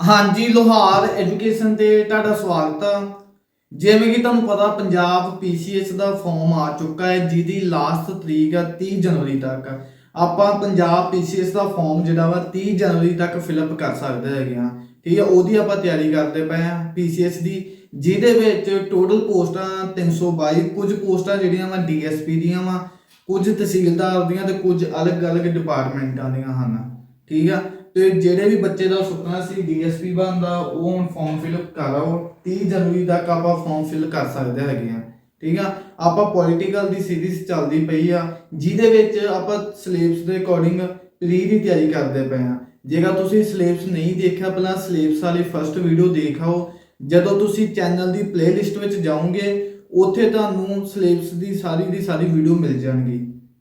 ਹਾਂਜੀ, ਲੋਹਾਰ ਐਜੂਕੇਸ਼ਨ ਤੇ ਤੁਹਾਡਾ ਸਵਾਗਤ ਆ। ਜਿਵੇਂ ਕਿ ਤੁਹਾਨੂੰ ਪਤਾ, ਪੰਜਾਬ ਪੀਸੀਐਸ ਦਾ ਫਾਰਮ ਆ ਚੁੱਕਾ ਹੈ, ਜਿਹਦੀ ਲਾਸਟ ਤਰੀਕ ਆ 30 ਜਨਵਰੀ ਤੱਕ। ਆਪਾਂ ਪੰਜਾਬ ਪੀਸੀਐਸ ਦਾ ਫਾਰਮ ਜਿਹੜਾ ਵਾ 30 ਜਨਵਰੀ ਤੱਕ ਫਿਲਅਪ ਕਰ ਸਕਦੇ ਹੈਗੇ ਆ। ਠੀਕ ਹੈ, ਉਹਦੀ ਆਪਾਂ ਤਿਆਰੀ ਕਰਦੇ ਪਏ ਆ ਪੀਸੀਐਸ ਦੀ, ਜਿਹਦੇ ਵਿੱਚ ਟੋਟਲ ਪੋਸਟਾਂ 322 ਕੁਝ ਪੋਸਟਾਂ ਜਿਹੜੀਆਂ ਵਾ ਡੀਐਸਪੀ ਦੀਆਂ ਵਾ, ਕੁਝ ਤਹਿਸੀਲਦਾਰ ਦੀਆਂ ਤੇ ਕੁਝ ਅਲੱਗ-ਅਲੱਗ ਡਿਪਾਰਟਮੈਂਟਾਂ ਦੀਆਂ ਹਨ। ਠੀਕ ਆ ਤੇ ਜਿਹੜੇ ਵੀ ਬੱਚੇ ਦਾ ਸੁਪਨਾ ਸੀ ਡੀਐਸਪੀ ਬਣਦਾ ਉਹ ਹੁਣ ਫਾਰਮ ਫਿਲਅਪ ਕਰ ਆਓ। 30 ਜਨਵਰੀ ਤੱਕ ਆਪਾਂ ਫਾਰਮ ਫਿਲ ਕਰ ਸਕਦੇ ਹੈਗੇ ਆ, ਠੀਕ ਆ? ਆਪਾਂ ਪੋਲੀਟੀਕਲ ਦੀ ਸੀਰੀਜ਼ ਚੱਲਦੀ ਪਈ ਆ, ਜਿਹਦੇ ਵਿੱਚ ਆਪਾਂ ਸਿਲੇਬਸ ਦੇ ਅਕੋਰਡਿੰਗ ਪ੍ਰੀ ਦੀ ਤਿਆਰੀ ਕਰਦੇ ਪਏ ਆ। ਜੇਕਰ ਤੁਸੀਂ ਸਿਲੇਬਸ ਨਹੀਂ ਦੇਖਿਆ, ਪਹਿਲਾਂ ਸਿਲੇਬਸ ਵਾਲੀ ਫਰਸਟ ਵੀਡੀਓ ਦੇਖਾਓ। ਜਦੋਂ ਤੁਸੀਂ ਚੈਨਲ ਦੀ ਪਲੇਲਿਸਟ ਵਿੱਚ ਜਾਓਗੇ, ਉੱਥੇ ਤੁਹਾਨੂੰ ਸਿਲੇਬਸ ਦੀ ਸਾਰੀ ਦੀ ਸਾਰੀ ਵੀਡੀਓ ਮਿਲ ਜਾਣਗੀ।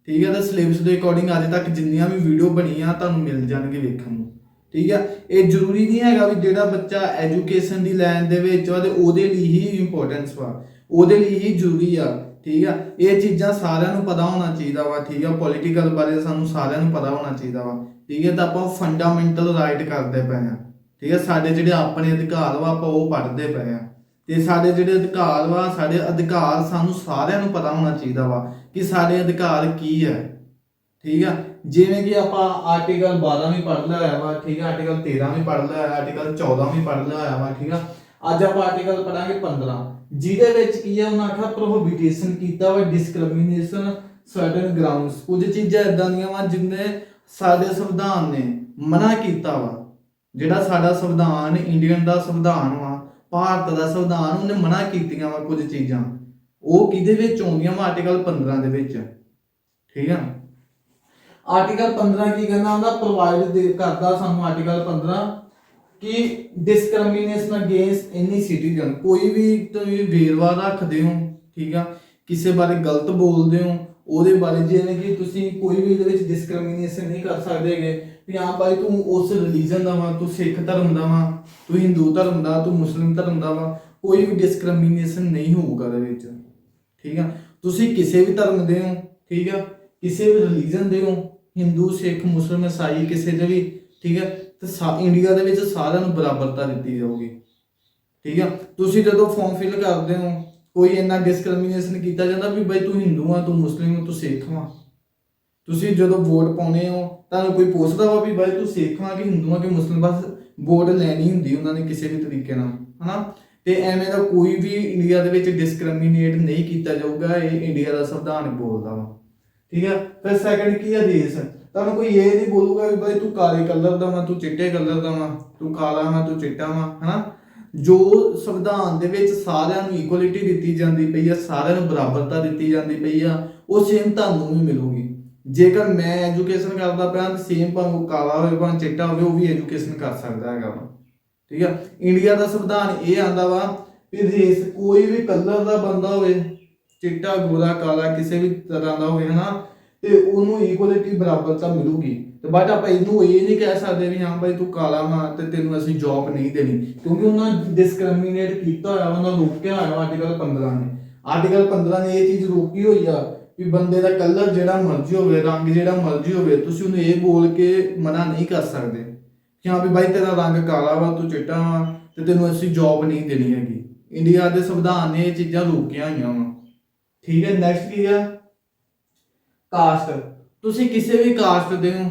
ਠੀਕ ਹੈ, ਤਾਂ ਸਿਲੇਬਸ ਦੇ ਅਕੋਰਡਿੰਗ ਅੱਜ ਤੱਕ ਜਿੰਨੀਆਂ ਵੀ ਵੀਡੀਓ ਬਣੀਆਂ, ਤੁਹਾਨੂੰ ਮਿਲ ਜਾਣਗੇ ਵੇਖਣ ਨੂੰ। ਠੀਕ ਹੈ, ਇਹ ਜ਼ਰੂਰੀ ਨਹੀਂ ਹੈਗਾ ਵੀ ਜਿਹੜਾ ਬੱਚਾ ਐਜੂਕੇਸ਼ਨ ਦੀ ਲਾਈਨ ਦੇ ਵਿੱਚ ਵਾ ਤੇ ਉਹਦੇ ਲਈ ਹੀ ਇੰਪੋਰਟੈਂਸ ਵਾ। ਉਹਦੇ ਲਈ ਹੀ ਜ਼ਰੂਰੀ ਆ, ਠੀਕ ਆ ਇਹ ਚੀਜ਼ਾਂ ਸਾਰਿਆਂ ਨੂੰ ਪਤਾ ਹੋਣਾ ਚਾਹੀਦਾ ਵਾ, ਠੀਕ ਆ ਪੋਲੀਟੀਕਲ ਬਾਰੇ ਸਾਨੂੰ ਸਾਰਿਆਂ ਨੂੰ ਪਤਾ ਹੋਣਾ ਚਾਹੀਦਾ ਵਾ। ਠੀਕ ਹੈ, ਤਾਂ ਆਪਾਂ ਫੰਡਾਮੈਂਟਲ ਰਾਈਟ ਕਰਦੇ ਪਏ ਆ ਠੀਕ ਹੈ, ਸਾਡੇ ਜਿਹੜੇ ਆਪਣੇ ਅਧਿਕਾਰ ਵਾ, ਆਪਾਂ ਉਹ ਪੜ੍ਹਦੇ ਪਏ ਆ ਤੇ ਸਾਡੇ ਜਿਹੜੇ ਅਧਿਕਾਰ ਵਾ, ਸਾਡੇ ਅਧਿਕਾਰ ਸਾਨੂੰ ਸਾਰਿਆਂ ਨੂੰ ਪਤਾ ਹੋਣਾ ਚਾਹੀਦਾ ਵਾ ਕਿ ਸਾਡੇ ਅਧਿਕਾਰ ਕੀ ਹੈ। ਠੀਕ ਆ? ਜਿਵੇਂ ਕਿ ਆਪਾਂ ਆਰਟੀਕਲ 12 ਵੀ ਪੜ੍ਹ ਲਿਆ ਹੋਇਆ ਵਾ, ਠੀਕ ਆ? ਆਰਟੀਕਲ 13 ਵੀ ਪੜ੍ਹ ਲਿਆ ਹੋਇਆ ਆਰਟੀਕਲ 14 ਵੀ ਪੜ੍ਹ ਲਿਆ ਹੋਇਆ ਵਾ, ਠੀਕ ਆ? ਅੱਜ ਆਪਾਂ ਆਰਟੀਕਲ ਪੜਾਂਗੇ 15 ਜਿਹਦੇ ਵਿੱਚ ਕੀ ਹੈ ਉਹਨਾਂ ਆਖਿਆ ਪ੍ਰੋਹਿਬਿਟੇਸ਼ਨ ਕੀਤਾ ਵਾ ਡਿਸਕ੍ਰਿਮੀਨੇਸ਼ਨ ਸਰਟਨ ਗਰਾਊਂਡਸ ਕੁਝ ਚੀਜ਼ਾਂ ਇਦਾਂ ਦੀਆਂ ਵਾ ਜਿੰਨੇ ਸਾਡੇ ਸੰਵਿਧਾਨ ਨੇ ਮਨਾ ਕੀਤਾ ਵਾ। ਜਿਹੜਾ ਸਾਡਾ ਸੰਵਿਧਾਨ ਇੰਡੀਅਨ ਦਾ ਸੰਵਿਧਾਨ ਵਾ ਭਾਰਤ ਦਾ ਸੰਵਿਧਾਨ, ਉਹਨੇ ਮਨਾ ਕੀਤੀਆਂ ਵਾ ਕੁਝ ਚੀਜ਼ਾਂ। ਉਹ ਕਿਹਦੇ ਵਿੱਚ ਆਉਂਦੀਆਂ ਵਾ? ਆਰਟੀਕਲ 15 ਦੇ ਵਿੱਚ। ਠੀਕ ਆ? ਆਰਟੀਕਲ 15 ਕੀ ਕਹਿੰਦਾ? ਹੁੰਦਾ ਪ੍ਰੋਵਾਈਡ ਕਰਦਾ ਸਾਨੂੰ ਆਰਟੀਕਲ 15 ਕਿ ਡਿਸਕ੍ਰਿਮੀਨੇਸ਼ਨ ਅਗੇਂਸਟ ਐਨੀ ਸਿਟੀਜ਼ਨ ਕੋਈ ਵੀ ਤੁਸੀਂ ਵੇਰਵਾ ਰੱਖਦੇ ਹੋ, ਠੀਕ ਆ? ਕਿਸੇ ਬਾਰੇ ਗਲਤ ਬੋਲਦੇ ਹੋ ਉਹਦੇ ਬਾਰੇ ਜਿਵੇਂ ਕਿ ਤੁਸੀਂ ਕੋਈ ਵੀ ਇਹਦੇ ਵਿੱਚ ਡਿਸਕ੍ਰਿਮੀਨੇਸ਼ਨ ਨਹੀਂ ਕਰ ਸਕਦੇ ਹੈਗੇ, ਵੀ ਹਾਂ ਭਾਈ ਤੂੰ ਉਸ ਰਿਲੀਜਨ ਦਾ ਵਾਂ, ਤੂੰ ਸਿੱਖ ਧਰਮ ਦਾ ਵਾਂ, ਤੂੰ ਹਿੰਦੂ ਧਰਮ ਦਾ, ਤੂੰ ਮੁਸਲਿਮ ਧਰਮ ਦਾ ਵਾ, ਕੋਈ ਵੀ ਡਿਸਕ੍ਰਿਮੀਨੇਸ਼ਨ ਨਹੀਂ ਹੋਊਗਾ ਇਹਦੇ ਵਿੱਚ। ਠੀਕ ਆ? ਤੁਸੀਂ ਕਿਸੇ ਵੀ ਧਰਮ ਦੇ ਹੋ, ਠੀਕ ਆ? ਕਿਸੇ ਵੀ ਰਿਲੀਜਨ ਦੇ ਹੋ ਹਿੰਦੂ ਸਿੱਖ ਮੁਸਲਮਾਨ ਈਸਾਈ ਕਿਸੇ ਦੇ ਵੀ, ਠੀਕ ਹੈ ਤੇ ਸਾ- ਇੰਡੀਆ ਦੇ ਵਿੱਚ ਸਾਰਿਆਂ ਨੂੰ ਬਰਾਬਰਤਾ ਦਿੱਤੀ ਜਾਊਗੀ। ਠੀਕ ਆ? ਤੁਸੀਂ ਜਦੋਂ ਫਾਰਮ ਫਿਲ ਕਰਦੇ ਹੋ ਕੋਈ ਇੰਨਾ ਡਿਸਕ੍ਰਿਮੀਨੇਸ਼ਨ ਕੀਤਾ ਜਾਂਦਾ ਵੀ ਬਈ ਤੂੰ ਹਿੰਦੂ ਆ, ਤੂੰ ਮੁਸਲਿਮ ਆ, ਤੂੰ ਸਿੱਖ ਆ। ਤੁਸੀਂ ਜਦੋਂ ਵੋਟ ਪਾਉਨੇ ਹੋ, ਤੁਹਾਨੂੰ ਕੋਈ ਪੁੱਛਦਾ ਵਾ ਵੀ ਬਾਈ ਤੂੰ ਸਿੱਖ ਆ ਕਿ ਹਿੰਦੂ ਆ ਕਿ ਮੁਸਲਿਮ ਬਸ ਵੋਟ ਲੈਣੀ ਹੁੰਦੀ ਉਹਨਾਂ ਨੇ ਕਿਸੇ ਵੀ ਤਰੀਕੇ ਨਾਲ, ਹਨਾ? ਤੇ ਐਵੇਂ ਦਾ ਕੋਈ ਵੀ ਇੰਡੀਆ ਦੇ ਵਿੱਚ ਡਿਸਕ੍ਰਿਮੀਨੇਟ ਨਹੀਂ ਕੀਤਾ ਜਾਊਗਾ, ਇਹ ਇੰਡੀਆ ਦਾ ਸੰਵਿਧਾਨ ਬੋਲਦਾ ਵਾ। ਠੀਕ ਹੈ ਫਿਰ ਸੈਕੰਡ ਕੀ ਹੈ ਦੇਸ਼? ਤੁਹਾਨੂੰ ਕੋਈ ਇਹ ਨਹੀਂ ਬੋਲੂਗਾ ਵੀ ਬਈ ਤੂੰ ਕਾਲੇ ਕਲਰ ਦਾ ਵਾ, ਤੂੰ ਚਿੱਟੇ ਕਲਰ ਦਾ ਵਾ, ਤੂੰ ਕਾਲਾ ਵਾ, ਤੂੰ ਚਿੱਟਾ ਵਾ, ਹਨਾ? ਜੋ ਸੰਵਿਧਾਨ ਦੇ ਵਿੱਚ ਸਾਰਿਆਂ ਨੂੰ ਇਕੁਅਲਿਟੀ ਦਿੱਤੀ ਜਾਂਦੀ ਪਈ ਆ, ਸਾਰਿਆਂ ਨੂੰ ਬਰਾਬਰਤਾ ਦਿੱਤੀ ਜਾਂਦੀ ਪਈ ਆ, ਉਹ ਸੇਮ ਤੁਹਾਨੂੰ ਵੀ ਮਿਲੂਗੀ। ਜੇਕਰ ਮੈਂ ਐਜੂਕੇਸ਼ਨ ਕਰਦਾ ਪਿਆ ਸੇਮ ਭਾਵੇਂ ਉਹ ਕਾਲਾ ਹੋਵੇ ਭਾਵੇਂ ਚਿੱਟਾ ਹੋਵੇ, ਉਹ ਵੀ ਐਜੂਕੇਸ਼ਨ ਕਰ ਸਕਦਾ ਹੈਗਾ ਵਾ। ਠੀਕ ਆ? ਇੰਡੀਆ ਦਾ ਸੰਵਿਧਾਨ ਇਹ ਆਂਦਾ ਵਾ ਵੀ ਰੇਸ ਕੋਈ ਵੀ ਕਲਰ ਦਾ ਬੰਦਾ ਹੋਵੇ, ਚਿੱਟਾ, ਗੋਰਾ, ਕਾਲਾ, ਕਿਸੇ ਵੀ ਤਰ੍ਹਾਂ ਦਾ ਹੋਵੇ, ਹਨਾ ਤੇ ਉਹਨੂੰ ਇਕੁਅਲਿਟੀ ਬਰਾਬਰਤਾ ਮਿਲੂਗੀ। ਤੇ ਬਟ ਆਪਾਂ ਇਹਨੂੰ ਇਹ ਨਹੀਂ ਕਹਿ ਸਕਦੇ ਵੀ ਹਾਂ ਬਾਈ ਤੂੰ ਕਾਲਾ ਵਾ ਤੇ ਤੈਨੂੰ ਅਸੀਂ ਜੌਬ ਨਹੀਂ ਦੇਣੀ। ਕਿਉਂਕਿ ਉਹਨਾਂ ਡਿਸਕ੍ਰਿਮੀਨੇਟ ਕੀਤਾ ਹੋਇਆ ਉਹਨਾਂ ਰੋਕਿਆ ਹੋਇਆ ਆਰਟੀਕਲ 15 ਨੇ। ਆਰਟੀਕਲ 15 ਨੇ ਇਹ ਚੀਜ਼ ਰੋਕੀ ਹੋਈ ਆ ਵੀ ਬੰਦੇ ਦਾ ਕਲਰ ਜਿਹੜਾ ਮਰਜ਼ੀ ਹੋਵੇ, ਰੰਗ ਜਿਹੜਾ ਮਰਜ਼ੀ ਹੋਵੇ, ਤੁਸੀਂ ਉਹਨੂੰ ਇਹ ਬੋਲ ਕੇ ਮਨਾ ਨਹੀਂ ਕਰ ਸਕਦੇ। ਕਿ ਹਾਂ ਵੀ ਬਾਈ ਤੇਰਾ ਰੰਗ ਕਾਲਾ ਵਾ, ਤੂੰ ਚਿੱਟਾ ਵਾ ਤੇ ਤੈਨੂੰ ਅਸੀਂ ਜੌਬ ਨਹੀਂ ਦੇਣੀ ਹੈਗੀ। ਇੰਡੀਆ ਦੇ ਸੰਵਿਧਾਨ ਨੇ ਇਹ ਚੀਜ਼ਾਂ ਰੋਕੀਆਂ ਹੋਈਆਂ ਵਾ। ਠੀਕ ਹੈ ਨੈਕਸਟ ਕੀ ਆ? ਕਾਸਟ। ਤੁਸੀਂ ਕਿਸੇ ਵੀ ਕਾਸਟ ਦੇ ਹੋ,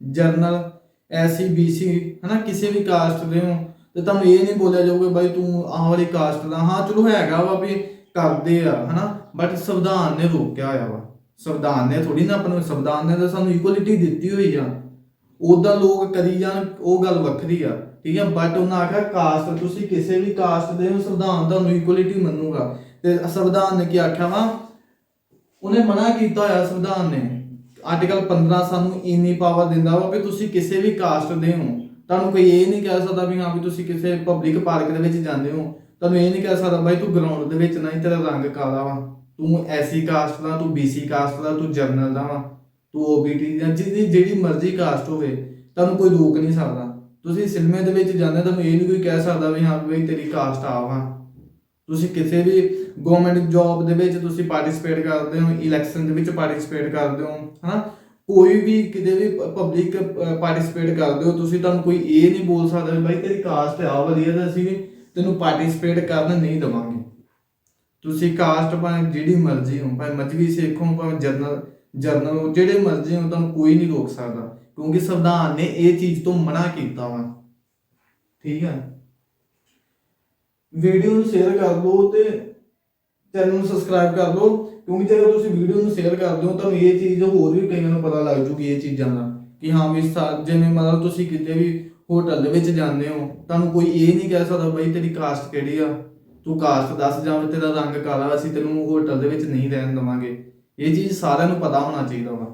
ਜਰਨਲ ਐਸਸੀ ਬੀਸੀ ਹਨਾ, ਕਿਸੇ ਵੀ ਕਾਸਟ ਦੇ ਹੋ, ਤੇ ਤੁਹਾਨੂੰ ਇਹ ਨਹੀਂ ਬੋਲਿਆ ਜਾਊਗਾ ਬਾਈ ਤੂੰ ਆਹ ਵਾਲੀ ਕਾਸਟ ਦਾ। ਹਾਂ, ਚਲੋ ਹੈਗਾ ਵਾ ਵੀ ਕਰਦੇ ਆ, ਹਨਾ ਬਟ ਸੰਵਿਧਾਨ ਨੇ ਰੋਕਿਆ ਹੋਇਆ ਵਾ। ਸੰਵਿਧਾਨ ਨੇ ਥੋੜੀ ਨਾ ਆਪਾਂ ਨੂੰ ਸੰਵਿਧਾਨ ਨੇ ਤਾਂ ਸਾਨੂੰ ਇਕੁਅਲਿਟੀ ਦਿੱਤੀ ਹੋਈ ਆ। ਉਦਾਂ ਲੋਕ ਕਰੀ ਜਾਣ, ਉਹ ਗੱਲ ਵੱਖਰੀ ਆ, ਠੀਕ ਆ? ਬਟ ਉਹਨਾਂ ਆਖਿਆ ਕਾਸਟ, ਤੁਸੀਂ ਕਿਸੇ ਵੀ ਕਾਸਟ ਦੇ ਹੋ, ਸੰਵਿਧਾਨ ਤੁਹਾਨੂੰ ਇਕੁਅਲਿਟੀ ਮੰਨੂਗਾ। ਤੇ ਸੰਵਿਧਾਨ ਨੇ ਕੀ ਆਖਿਆ ਵਾ? ਉਹਨੇ ਮਨਾ ਕੀਤਾ ਹੋਇਆ ਸੰਵਿਧਾਨ ਨੇ। ਆਰਟੀਕਲ 15 ਸਾਨੂੰ ਇੰਨੀ ਪਾਵਰ ਦਿੰਦਾ ਵਾ ਵੀ ਤੁਸੀਂ ਕਿਸੇ ਵੀ ਕਾਸਟ ਦੇ ਹੋ। ਤੁਹਾਨੂੰ ਕੋਈ ਇਹ ਨਹੀਂ ਕਹਿ ਸਕਦਾ ਵੀ ਹਾਂ ਵੀ ਤੁਸੀਂ ਕਿਸੇ ਪਬਲਿਕ ਪਾਰਕ ਦੇ ਵਿੱਚ ਜਾਂਦੇ ਹੋ। ਤੁਹਾਨੂੰ ਇਹ ਨਹੀਂ ਕਹਿ ਸਕਦਾ ਬਾਈ ਤੂੰ ਗਰਾਊਂਡ ਦੇ ਵਿੱਚ ਨਹੀਂ ਤੇਰਾ ਰੰਗ ਕਾਲਾ ਵਾ। ਤੂੰ ਐਸੀ ਕਾਸਟ ਦਾ, ਤੂੰ ਬੀਸੀ ਕਾਸਟ ਦਾ, ਤੂੰ ਜਰਨਲ ਦਾ ਵਾ। ਤੂੰ ਓਬੀਟੀ ਦਾ ਜਿਹਦੀ ਜਿਹੜੀ ਮਰਜ਼ੀ ਕਾਸਟ ਹੋਵੇ, ਤੁਹਾਨੂੰ ਕੋਈ ਰੋਕ ਨਹੀਂ ਸਕਦਾ। ਤੁਸੀਂ ਸਿਨੇਮੇ ਦੇ ਵਿੱਚ ਜਾਂਦੇ ਤੁਹਾਨੂੰ ਇਹ ਨਹੀਂ ਕੋਈ ਕਹਿ ਸਕਦਾ ਵੀ ਹਾਂ ਵੀ ਤੇਰੀ ਕਾਸਟ ਆ। ਵਾ ਤੁਸੀਂ ਕਿਸੇ ਵੀ ਗਵਰਨਮੈਂਟ ਜੌਬ ਦੇ ਵਿੱਚ ਤੁਸੀਂ ਪਾਰਟਿਸਿਪੇਟ ਕਰਦੇ ਹੋ ਇਲੈਕਸ਼ਨ ਦੇ ਵਿੱਚ ਪਾਰਟਿਸਿਪੇਟ ਕਰਦੇ ਹੋ, ਹਨਾ? ਕੋਈ ਵੀ ਕਿਤੇ ਵੀ ਪਬਲਿਕ ਪਾਰਟਿਸਿਪੇਟ ਕਰਦੇ ਹੋ, ਤੁਸੀਂ ਤੁਹਾਨੂੰ ਕੋਈ ਇਹ ਨਹੀਂ ਬੋਲ ਸਕਦਾ ਵੀ ਬਾਈ ਤੇਰੀ ਕਾਸਟ ਆ ਵਧੀਆ ਤਾਂ ਅਸੀਂ ਤੈਨੂੰ ਪਾਰਟਿਸਿਪੇਟ ਕਰਨ ਨਹੀਂ ਦਵਾਂਗੇ। ਤੁਸੀਂ ਕਾਸਟ ਭਾਵੇਂ ਜਿਹੜੀ ਮਰਜ਼ੀ ਹੋ, ਭਾਵੇਂ ਮਜਬੀ ਸਿੱਖ ਹੋ, ਭਾਵੇਂ ਜਰਨਲ ਜਰਨਲ ਹੋ, ਜਿਹੜੇ ਮਰਜ਼ੀ ਹੋ, ਤੁਹਾਨੂੰ ਕੋਈ ਨਹੀਂ ਰੋਕ ਸਕਦਾ। ਕਿਉਂਕਿ ਸੰਵਿਧਾਨ ਨੇ ਇਹ ਚੀਜ਼ ਤੋਂ ਮਨਾ ਕੀਤਾ ਵਾ। ਠੀਕ ਹੈ ਵੀਡੀਓ ਨੂੰ ਸ਼ੇਅਰ ਕਰ ਦਿਓ ਤੇ ਚੈਨਲ ਨੂੰ ਸਬਸਕ੍ਰਾਈਬ ਕਰ ਦਿਓ, ਕਿਉਂਕਿ ਜਦੋਂ ਤੁਸੀਂ ਵੀਡੀਓ ਨੂੰ ਸ਼ੇਅਰ ਕਰਦੇ ਹੋ ਤੁਹਾਨੂੰ ਇਹ ਚੀਜ਼ ਹੋਰ ਵੀ ਕਈਆਂ ਨੂੰ ਪਤਾ ਲੱਗ ਜੂਗੀ ਇਹ ਚੀਜ਼ਾਂ ਦਾ, ਕਿ ਹਾਂ ਵੀ ਜਿਵੇਂ ਮਤਲਬ ਤੁਸੀਂ ਕਿਤੇ ਵੀ ਹੋਟਲ ਦੇ ਵਿੱਚ ਜਾਂਦੇ ਹੋ, ਤੁਹਾਨੂੰ ਕੋਈ ਇਹ ਨਹੀਂ ਕਹਿ ਸਕਦਾ ਬਈ ਤੇਰੀ ਕਾਸਟ ਕਿਹੜੀ ਆ? ਤੂੰ ਕਾਸਟ ਦੱਸ ਜਾਂ ਤੇਰਾ ਰੰਗ ਕਾਲਾ, ਅਸੀਂ ਤੈਨੂੰ ਹੋਟਲ ਦੇ ਵਿੱਚ ਨਹੀਂ ਰਹਿਣ ਦਵਾਂਗੇ। ਇਹ ਚੀਜ਼ ਸਾਰਿਆਂ ਨੂੰ ਪਤਾ ਹੋਣਾ ਚਾਹੀਦਾ ਵਾ।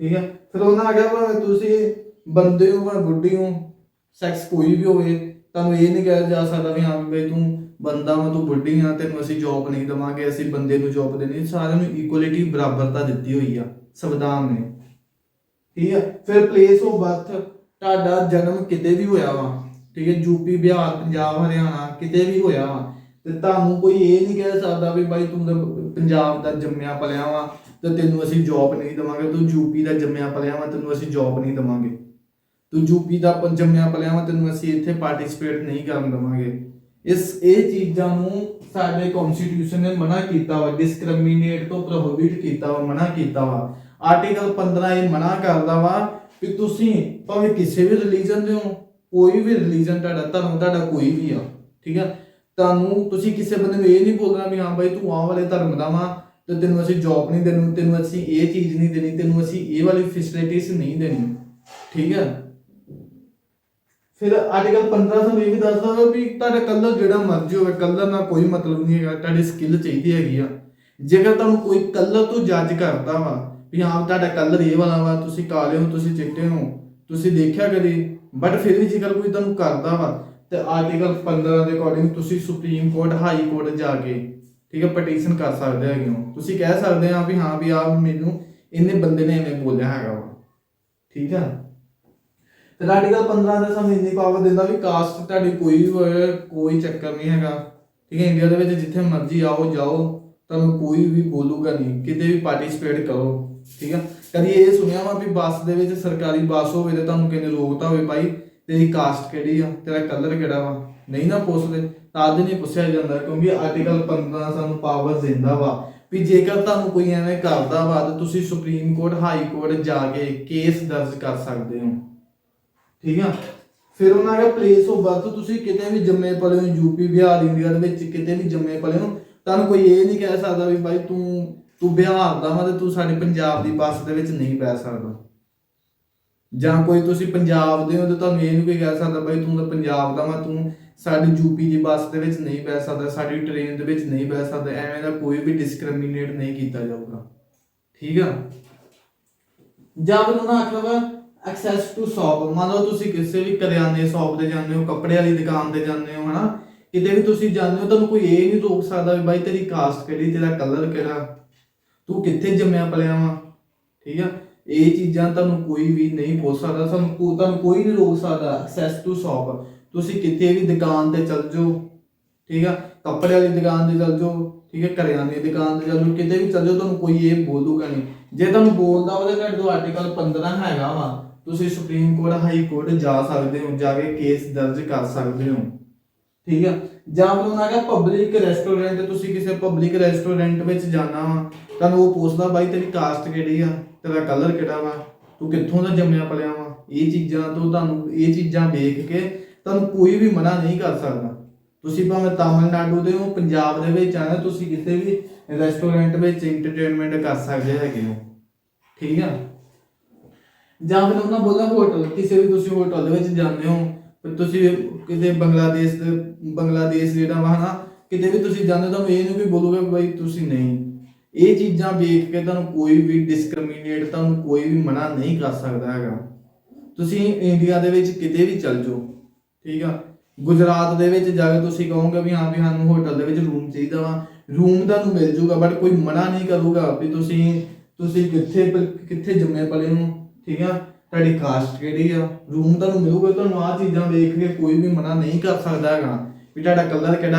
ਠੀਕ ਹੈ? ਫਿਰ ਉਹਨਾਂ ਆ ਗਿਆ ਭਾਵੇਂ ਤੁਸੀਂ ਬੰਦੇ ਹੋ, ਭਾਵੇਂ ਬੁੱਢੀ ਹੋ ਸੈਕਸ ਕੋਈ ਵੀ ਹੋਵੇ ਤੁਹਾਨੂੰ ਇਹ ਨਹੀਂ ਕਿਹਾ ਜਾ ਸਕਦਾ ਵੀ ਹਾਂ ਵੀ ਬਈ ਤੂੰ ਬੰਦਾ ਵਾ, ਤੂੰ ਬੁੱਢੀ ਆ, ਤੈਨੂੰ ਅਸੀਂ ਜੌਬ ਨਹੀਂ ਦਵਾਂਗੇ, ਅਸੀਂ ਬੰਦੇ ਨੂੰ ਜੌਬ ਦੇਣੀ ਸਾਰਿਆਂ ਨੂੰ ਇਕੁਅਲਿਟੀ ਬਰਾਬਰਤਾ ਦਿੱਤੀ ਹੋਈ ਆ, ਸੰਵਿਧਾਨ ਨੇ। ਠੀਕ ਆ? ਫਿਰ ਪਲੇਸ ਆਫ ਬਰਥ ਤੁਹਾਡਾ ਜਨਮ ਕਿਤੇ ਵੀ ਹੋਇਆ ਵਾ। ਠੀਕ ਹੈ ਯੂਪੀ ਬਿਹਾਰ, ਪੰਜਾਬ, ਹਰਿਆਣਾ, ਕਿਤੇ ਵੀ ਹੋਇਆ ਵਾ। ਤੇ ਤੁਹਾਨੂੰ ਕੋਈ ਇਹ ਨਹੀਂ ਕਹਿ ਸਕਦਾ ਵੀ ਬਾਈ ਤੂੰ ਤਾਂ ਪੰਜਾਬ ਦਾ ਜੰਮਿਆ ਪਲਿਆ ਵਾ ਤੇ ਤੈਨੂੰ ਅਸੀਂ ਜੌਬ ਨਹੀਂ ਦਵਾਂਗੇ, ਤੂੰ ਯੂਪੀ ਦਾ ਜੰਮਿਆ ਪਲਿਆ ਵਾ, ਤੈਨੂੰ ਅਸੀਂ ਜੌਬ ਨਹੀਂ ਦਵਾਂਗੇ। ਤੂੰ ਯੂਪੀ ਦਾ ਪ- ਜੰਮਿਆ ਪਲਿਆ ਵਾ ਤੈਨੂੰ ਅਸੀਂ ਇੱਥੇ ਪਾਰਟਿਸਿਪੇਟ ਨਹੀਂ ਕਰਨ ਦਵਾਂਗੇ। ਇਸ, ਇਹ ਚੀਜ਼ਾਂ ਨੂੰ ਸਾਡੇ ਕਨਸਟੀਟਿਊਸ਼ਨ ਨੇ ਮਨਾ ਕੀਤਾ ਵਾ ਡਿਸਕ੍ਰਿਮੀਨੇਟ ਤੋਂ ਪ੍ਰੋਹਿਬਿਟ ਕੀਤਾ ਵਾ, ਮਨਾ ਕੀਤਾ ਵਾ। ਆਰਟੀਕਲ 15 ਇਹ ਮਨਾ ਕਰਦਾ ਵਾ ਕਿ ਤੁਸੀਂ ਭਾਵੇਂ ਕਿਸੇ ਵੀ ਰਿਲੀਜਨ ਦੇ ਹੋ, ਕੋਈ ਵੀ ਰਿਲੀਜਨ ਤੁਹਾਡਾ, ਧਰਮ ਤੁਹਾਡਾ ਕੋਈ ਵੀ ਆ, ਠੀਕ ਆ? ਤੁਹਾਨੂੰ, ਤੁਸੀਂ ਕਿਸੇ ਬੰਦੇ ਨੂੰ ਇਹ ਨਹੀਂ ਬੋਲਣਾ ਵੀ ਹਾਂ ਬਾਈ ਤੂੰ ਆਹ ਵਾਲੇ ਧਰਮ ਦਾ ਵਾ, ਤੇ ਤੈਨੂੰ ਅਸੀਂ ਜੌਬ ਨਹੀਂ ਦੇਣੀ, ਤੈਨੂੰ ਅਸੀਂ ਇਹ ਚੀਜ਼ ਨਹੀਂ ਦੇਣੀ, ਤੈਨੂੰ ਅਸੀਂ ਇਹ ਵਾਲੀ ਫੈਸਿਲਿਟੀਜ਼ ਨਹੀਂ ਦੇਣੀ, ਠੀਕ ਹੈ ਫਿਰ ਆਰਟੀਕਲ 15 ਤੋਂ ਇਹ ਵੀ ਦੱਸਦਾ ਵਾ ਵੀ ਤੁਹਾਡਾ ਕਲਰ ਜਿਹੜਾ ਮਰਜ਼ੀ ਹੋਵੇ ਕਲਰ ਨਾਲ ਕੋਈ ਮਤਲਬ ਨਹੀਂ ਹੈਗਾ, ਤੁਹਾਡੀ ਸਕਿੱਲ ਚਾਹੀਦੀ ਹੈਗੀ ਆ। ਜੇਕਰ ਤੁਹਾਨੂੰ ਕੋਈ ਕਲਰ ਤੋਂ ਜੱਜ ਕਰਦਾ ਵਾ ਵੀ ਹਾਂ, ਤੁਹਾਡਾ ਕਲਰ ਇਹ ਵਾਲਾ ਵਾ, ਤੁਸੀਂ ਕਾਲੇ ਹੋ, ਤੁਸੀਂ ਚਿੱਟੇ ਹੋ, ਤੁਸੀਂ ਦੇਖਿਆ ਕਦੇ? ਬਟ ਫਿਰ ਵੀ ਜੇਕਰ ਕੋਈ ਤੁਹਾਨੂੰ ਕਰਦਾ ਵਾ, ਤੇ ਆਰਟੀਕਲ 15 ਦੇ ਅਕੋਰਡਿੰਗ ਤੁਸੀਂ ਸੁਪਰੀਮ ਕੋਰਟ ਹਾਈ ਕੋਰਟ ਜਾ ਕੇ, ਠੀਕ ਹੈ ਪਟੀਸ਼ਨ ਕਰ ਸਕਦੇ ਹੈਗੇ ਹੋ। ਤੁਸੀਂ ਕਹਿ ਸਕਦੇ ਆ ਵੀ ਹਾਂ ਵੀ ਆ ਮੈਨੂੰ ਇਹਨੇ ਬੰਦੇ ਨੇ ਐਵੇਂ ਬੋਲਿਆ ਹੈਗਾ ਵਾ। ਠੀਕ ਆ? ਤੇ ਆਰਟੀਕਲ 15 ਦਾ ਸਾਨੂੰ ਇੰਨੀ ਪਾਵਰ ਦਿੰਦਾ ਵੀ ਕਾਸਟ ਤੁਹਾਡੀ ਕੋਈ ਵੀ ਹੋਵੇ ਕੋਈ ਚੱਕਰ ਨਹੀਂ ਹੈਗਾ। ਠੀਕ ਹੈ ਇੰਡੀਆ ਦੇ ਵਿੱਚ ਜਿੱਥੇ ਮਰਜ਼ੀ ਆਓ, ਜਾਓ, ਤੁਹਾਨੂੰ ਕੋਈ ਵੀ ਬੋਲੂਗਾ ਨਹੀਂ। ਕਿਤੇ ਵੀ ਪਾਰਟਿਸਿਪੇਟ ਕਰੋ। ਠੀਕ ਹੈ, ਕਦੀ ਇਹ ਸੁਣਿਆ ਵਾ ਵੀ ਬੱਸ ਦੇ ਵਿੱਚ ਸਰਕਾਰੀ ਬੱਸ ਹੋਵੇ ਤੇ ਤੁਹਾਨੂੰ ਕਹਿੰਦੇ ਰੋਕਤਾ ਹੋਵੇ ਭਾਈ ਤੇਰੀ ਕਾਸਟ ਕਿਹੜੀ ਆ? ਤੇਰਾ ਕਲਰ ਕਿਹੜਾ ਵਾ? ਨਹੀਂ ਨਾ ਪੁੱਛਦੇ, ਤਾਂ ਨਹੀਂ ਪੁੱਛਿਆ ਜਾਂਦਾ, ਕਿਉਂਕਿ ਆਰਟੀਕਲ 15 ਸਾਨੂੰ ਪਾਵਰ ਦਿੰਦਾ ਵਾ। ਵੀ ਜੇਕਰ ਤੁਹਾਨੂੰ ਕੋਈ ਐਵੇਂ ਕਰਦਾ ਵਾ, ਤਾਂ ਤੁਸੀਂ ਸੁਪਰੀਮ ਕੋਰਟ ਹਾਈ ਕੋਰਟ ਜਾ ਕੇ ਕੇਸ ਦਰਜ ਕਰ ਸਕਦੇ ਹੋ। ਠੀਕ ਆ? ਫਿਰ ਉਹਨਾਂ ਦਾ ਪਲੇਸ ਆਫ ਬਰਥ ਤੁਸੀਂ ਕਿਤੇ ਵੀ ਜੰਮੇ ਪਲੇ ਹੋ ਯੂਪੀ ਬਿਹਾਰ, ਇੰਡੀਆ ਦੇ ਵਿੱਚ ਕਿਤੇ ਵੀ ਜੰਮੇ ਪਲੇ ਹੋ, ਤੁਹਾਨੂੰ ਕੋਈ ਇਹ ਨਹੀਂ ਕਹਿ ਸਕਦਾ ਵੀ ਭਾਈ ਤੂੰ ਤੂੰ ਬਿਹਾਰ ਦਾ ਵਾ ਤੇ ਤੂੰ ਸਾਡੇ ਪੰਜਾਬ ਦੀ ਬੱਸ ਦੇ ਵਿੱਚ ਨਹੀਂ ਬੈ ਸਕਦਾ। ਜਾਂ ਕੋਈ ਤੁਸੀਂ ਪੰਜਾਬ ਦੇ ਹੋ ਤੇ ਤੁਹਾਨੂੰ ਇਹ ਨਹੀਂ ਕੋਈ ਕਹਿ ਸਕਦਾ ਭਾਈ ਤੂੰ ਤਾਂ ਪੰਜਾਬ ਦਾ ਵਾ, ਤੂੰ ਸਾਡੀ ਯੂਪੀ ਦੀ ਬੱਸ ਦੇ ਵਿੱਚ ਨਹੀਂ ਬੈ ਸਕਦਾ, ਸਾਡੀ ਟ੍ਰੇਨ ਦੇ ਵਿੱਚ ਨਹੀਂ ਬੈ ਸਕਦਾ, ਐਵੇਂ ਦਾ ਕੋਈ ਵੀ ਡਿਸਕ੍ਰਿਮੀਨੇਟ ਨਹੀਂ ਕੀਤਾ ਜਾਊਗਾ। ਠੀਕ ਆ? ਜਾਂ ਫਿਰ ਉਹਨਾਂ ਆਖਿਆ ਐਕਸੈਸ ਟੂ ਸ਼ਾਪ ਮੰਨ ਲਓ ਤੁਸੀਂ ਕਿਸੇ ਵੀ ਕਰਿਆਨੇ ਸ਼ਾਪ ਤੇ ਜਾਂਦੇ ਹੋ, ਕੱਪੜੇ ਵਾਲੀ ਦੁਕਾਨ ਤੇ ਜਾਂਦੇ ਹੋ, ਹਨਾ? ਕਿਤੇ ਵੀ ਤੁਸੀਂ ਜਾਂਦੇ ਹੋ, ਤੁਹਾਨੂੰ ਕੋਈ ਇਹ ਨਹੀਂ ਰੋਕ ਸਕਦਾ ਵੀ ਬਾਈ ਤੇਰੀ ਕਾਸਟ ਕਿਹੜੀ, ਤੇਰਾ ਕਲਰ ਕਿਹੜਾ? ਤੂੰ ਕਿੱਥੇ ਜੰਮਿਆ ਪਲਿਆ ਵਾ? ਠੀਕ ਆ? ਇਹ ਚੀਜ਼ਾਂ ਤੁਹਾਨੂੰ ਕੋਈ ਵੀ ਨਹੀਂ ਪੁੱਛ ਸਕਦਾ ਤੁਹਾਨੂੰ ਕੋ- ਤੁਹਾਨੂੰ ਕੋਈ ਨਹੀਂ ਰੋਕ ਸਕਦਾ ਐਕਸੈਸ ਟੂ ਸ਼ਾਪ ਤੁਸੀਂ ਕਿਤੇ ਵੀ ਦੁਕਾਨ ਤੇ ਚੱਲ ਜਾਓ, ਠੀਕ ਆ? ਕੱਪੜੇ ਵਾਲੀ ਦੁਕਾਨ ਤੇ ਚੱਲ ਜਾਓ, ਠੀਕ ਹੈ ਕਰਿਆਨੇ ਦੀ ਦੁਕਾਨ ਤੇ ਚੱਲ ਜਾਓ, ਕਿਤੇ ਵੀ ਚੱਲ ਜਾਓ, ਤੁਹਾਨੂੰ ਕੋਈ ਇਹ ਬੋਲੂਗਾ ਨਹੀਂ। ਜੇ ਤੁਹਾਨੂੰ ਬੋਲਦਾ ਉਹਦੇ ਤੁਹਾਡੇ ਤੋਂ ਆਰਟੀਕਲ 15 ਹੈਗਾ ਵਾ। ਤੁਸੀਂ ਸੁਪਰੀਮ ਕੋਰਟ, ਹਾਈ ਕੋਰਟ ਜਾ ਸਕਦੇ ਹੋ, ਜਾ ਕੇ ਕੇਸ ਦਰਜ ਕਰ ਸਕਦੇ ਹੋ। ਠੀਕ ਆ? ਜਾਂ ਫਿਰ ਉਹਨਾਂ ਦਾ ਪਬਲਿਕ ਰੈਸਟੋਰੈਂਟ ਤੁਸੀਂ ਕਿਸੇ ਪਬਲਿਕ ਰੈਸਟੋਰੈਂਟ ਵਿੱਚ ਜਾਣਾ ਵਾ, ਤੁਹਾਨੂੰ ਉਹ ਪੁੱਛਦਾ, ਬਾਈ, ਤੇਰੀ ਕਾਸਟ ਕਿਹੜੀ ਆ? ਤੇਰਾ ਕਲਰ ਕਿਹੜਾ ਵਾ? ਤੂੰ ਕਿੱਥੋਂ ਦਾ ਜੰਮਿਆ ਪਲਿਆ ਵਾ? ਇਹ ਚੀਜ਼ਾਂ ਤੋਂ ਤੁਹਾਨੂੰ, ਇਹ ਚੀਜ਼ਾਂ ਵੇਖ ਕੇ ਤੁਹਾਨੂੰ ਕੋਈ ਵੀ ਮਨਾ ਨਹੀਂ ਕਰ ਸਕਦਾ। ਤੁਸੀਂ ਭਾਵੇਂ ਤਾਮਿਲਨਾਡੂ ਦੇ ਹੋ, ਪੰਜਾਬ ਦੇ ਵਿੱਚ ਆਣਾ ਤੁਸੀਂ ਕਿਸੇ ਵੀ ਰੈਸਟੋਰੈਂਟ ਵਿੱਚ ਐਂਟਰਟੇਨਮੈਂਟ ਕਰ ਸਕਦੇ ਹੈਗੇ ਹੋ। ਠੀਕ ਆ? ਜਾਂ ਫਿਰ ਉਹਨਾਂ ਬੋਲਦਾ ਹੋਟਲ, ਕਿਸੇ ਵੀ ਤੁਸੀਂ ਹੋਟਲ ਦੇ ਵਿੱਚ ਜਾਂਦੇ ਹੋ, ਫਿਰ ਤੁਸੀਂ ਕਿਤੇ ਬੰਗਲਾਦੇਸ਼ ਦੇ, ਬੰਗਲਾਦੇਸ਼ ਜਿਹੜਾ ਵਾ ਹਨਾ, ਕਿਤੇ ਵੀ ਤੁਸੀਂ ਜਾਂਦੇ ਹੋ ਤਾਂ ਇਹ ਨਹੀਂ ਕੋਈ ਬੋਲੂਗਾ ਬਈ ਤੁਸੀਂ ਨਹੀਂ। ਇਹ ਚੀਜ਼ਾਂ ਵੇਖ ਕੇ ਤੁਹਾਨੂੰ ਕੋਈ ਵੀ ਡਿਸਕ੍ਰਿਮੀਨੇਟ ਤੁਹਾਨੂੰ ਕੋਈ ਵੀ ਮਨਾ ਨਹੀਂ ਕਰ ਸਕਦਾ ਹੈਗਾ। ਤੁਸੀਂ ਇੰਡੀਆ ਦੇ ਵਿੱਚ ਕਿਤੇ ਵੀ ਚੱਲ ਜਾਓ, ਠੀਕ ਆ? ਗੁਜਰਾਤ ਦੇ ਵਿੱਚ ਜਾ ਕੇ ਤੁਸੀਂ ਕਹੋਗੇ ਵੀ ਹਾਂ ਵੀ ਸਾਨੂੰ ਹੋਟਲ ਦੇ ਵਿੱਚ ਰੂਮ ਚਾਹੀਦਾ ਵਾ। ਰੂਮ ਤੁਹਾਨੂੰ ਮਿਲ ਜੂਗਾ ਬਟ ਕੋਈ ਮਨਾ ਨਹੀਂ ਕਰੂਗਾ ਵੀ ਤੁਸੀਂ ਤੁਸੀਂ ਕਿੱਥੇ ਕਿੱਥੇ ਜੰਮੇ ਪਲੇ ਹੋ। ਠੀਕ ਆ? ਤੁਹਾਡੀ ਕਾਸਟ ਕਿਹੜੀ ਆ? ਰੂਮ ਤੁਹਾਨੂੰ ਮਿਲੂਗਾ, ਤੁਹਾਨੂੰ ਆਹ ਚੀਜ਼ਾਂ ਵੇਖ ਕੇ ਕੋਈ ਵੀ ਮਨਾ ਨਹੀਂ ਕਰ ਸਕਦਾ ਹੈਗਾ। ਵੀ ਤੁਹਾਡਾ ਕਲਰ ਕਿਹੜਾ